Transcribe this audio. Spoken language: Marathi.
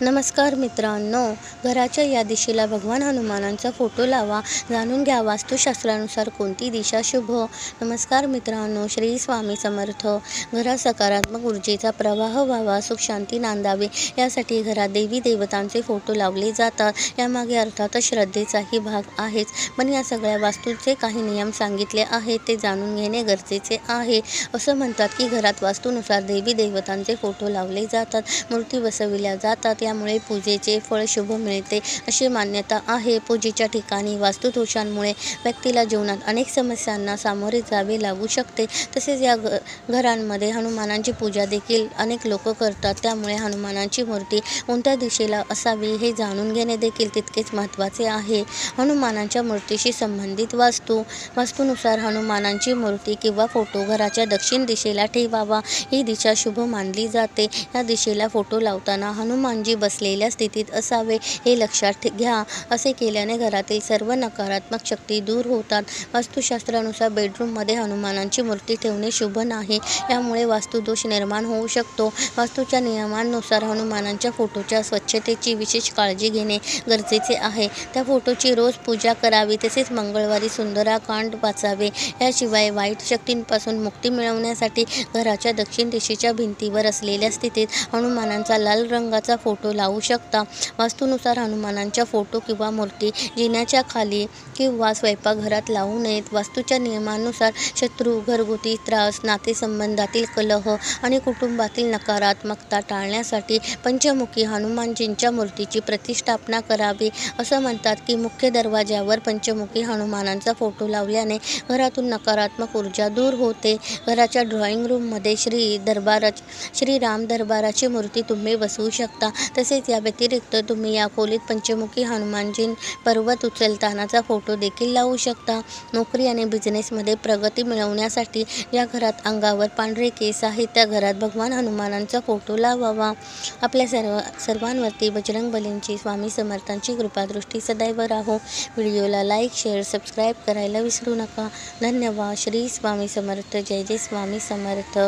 नमस्कार मित्रांनो घराच्या या दिशेला भगवान हनुमानांचा फोटो लावा जाणून घ्या वास्तुशास्त्रानुसार कोणती दिशा शुभ. नमस्कार मित्रांनो श्री स्वामी समर्थ. घरात सकारात्मक ऊर्जेचा प्रवाह व्हावा सुख शांती नांदावी यासाठी घरात देवी देवतांचे फोटो लावले जातात. यामागे अर्थातच श्रद्धेचाही भाग आहेच. पण या सगळ्या वास्तूचे काही नियम सांगितले आहेत ते जाणून घेणे गरजेचे आहे. असं म्हणतात की घरात वास्तूनुसार देवी देवतांचे फोटो लावले जातात मूर्ती बसविल्या जातात यामुळे पूजेचे फळ शुभ मिळते अशी मान्यता आहे. पूजेच्या ठिकाणी वास्तुदोषांमुळे व्यक्तीला जीवनात अनेक समस्यांना सामोरे जावे लागू शकते. तसेच या घ घरांमध्ये हनुमानांची पूजा देखील अनेक लोक करतात. त्यामुळे हनुमानांची मूर्ती कोणत्या दिशेला असावी हे जाणून घेणे देखील तितकेच महत्त्वाचे आहे. हनुमानांच्या मूर्तीशी संबंधित वास्तू वास्तूनुसार हनुमानांची मूर्ती किंवा फोटो घराच्या दक्षिण दिशेला ठेवावा. ही दिशा शुभ मानली जाते. या दिशेला फोटो लावताना हनुमानजी बसलेल्या स्थितीत असावे हे लक्षात घ्या. असे केल्याने घरातील सर्व नकारात्मक शक्ती दूर होतात. वास्तुशास्त्रानुसार बेडरूममध्ये हनुमानांची मूर्ती ठेवणे शुभ नाही. यामुळे वास्तुदोष निर्माण होऊ शकतो. वास्तूच्या नियमांनुसार हनुमानांच्या फोटोच्या स्वच्छतेची विशेष काळजी घेणे गरजेचे आहे. त्या फोटोची रोज पूजा करावी तसेच मंगळवारी सुंदराकांड वाचावे. याशिवाय वाईट शक्तींपासून मुक्ती मिळवण्यासाठी घराच्या दक्षिण दिशेच्या भिंतीवर असलेल्या स्थितीत हनुमानांचा लाल रंगाचा फोटो फोटो लावू शकता. वास्तूनुसार हनुमानांच्या फोटो किंवा मूर्ती जिन्याच्या खाली किंवा स्वयंपाकघरात लावू नयेत. वास्तूच्या नियमानुसार शत्रू घरगुती त्रास नातेसंबंधातील कलह आणि कुटुंबातील नकारात्मकता टाळण्यासाठी पंचमुखी हनुमानजींच्या मूर्तीची प्रतिष्ठापना करावी. असं म्हणतात की मुख्य दरवाज्यावर पंचमुखी हनुमानांचा फोटो लावल्याने घरातून नकारात्मक ऊर्जा दूर होते. घराच्या ड्रॉइंग रूममध्ये श्री दरबारा श्री राम दरबाराची मूर्ती तुम्ही बसवू शकता. तसेच या व्यतिरिक्त तुम्ही या खोलीत पंचमुखी हनुमानजी पर्वत उचलतानाचा फोटो देखील लावू शकता. नोकरी आणि बिझनेसमध्ये प्रगती मिळवण्यासाठी या घरात अंगावर पांढरे केस आहेत. त्या घरात भगवान हनुमानांचा फोटो लावावा. आपल्या सर्व सर्वांवरती बजरंग बलींची स्वामी समर्थांची कृपादृष्टी सदैव राहो. व्हिडिओला लाईक शेअर सबस्क्राईब करायला विसरू नका. धन्यवाद. श्री स्वामी समर्थ. जय जय स्वामी समर्थ.